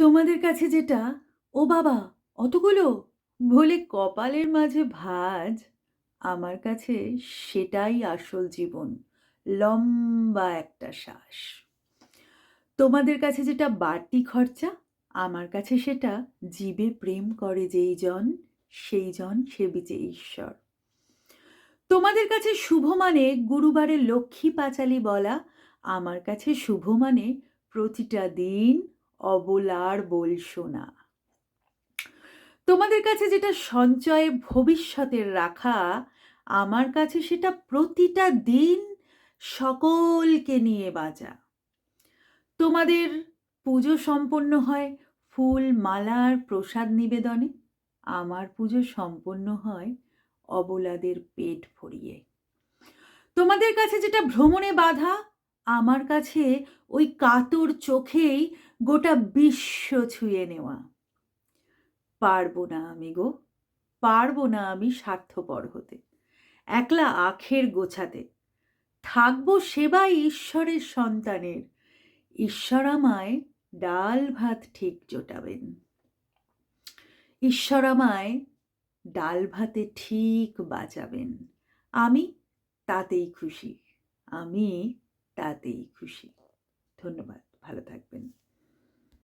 তোমাদের কাছে যেটা? ও বাবা, অতগুলো? বলে কপালের মাঝে ভাঁজ। আমার কাছে সেটাই আসল জীবন, লম্বা একটা শ্বাস। তোমাদের কাছে যেটা বাড়তি খরচা, আমার কাছে সেটা জীবে প্রেম করে যেই জন, সেই জন সেবিচে ঈশ্বর। তোমাদের কাছে শুভ মানে গুরুবারে লক্ষ্মী পাঁচালি বলা, আমার কাছে শুভ মানে প্রতিটা দিন অবলার বল শোনা তোমাদের কাছে যেটা সঞ্চয়ে ভবিষ্যতের রাখা, আমার কাছে সেটা প্রতিটা দিন সকলকে নিয়ে বাজা। তোমাদের পুজো সম্পন্ন হয় ফুল মালার প্রসাদ নিবেদনে। আমার পুজো সম্পন্ন হয় অবলাদের পেট ভরিয়ে। তোমাদের কাছে যেটা ভ্রমণে বাধা আমার কাছে ওই কাতর চোখেই গোটা বিশ্ব ছুঁয়ে নেওয়া। পারব না আমি গো, পারব না আমি স্বার্থপর হতে, একলা আখের গোছাতে। থাকব সেবাই ঈশ্বরের সন্তানের, ঈশ্বর আমায় ডাল ভাত ঠিক জোটাবেন। ঈশ্বর আমায় ডাল ভাতে ঠিক বাঁচাবেন আমি তাতেই খুশি, আমি তাতেই খুশি। ধন্যবাদ ভালো থাকবেন।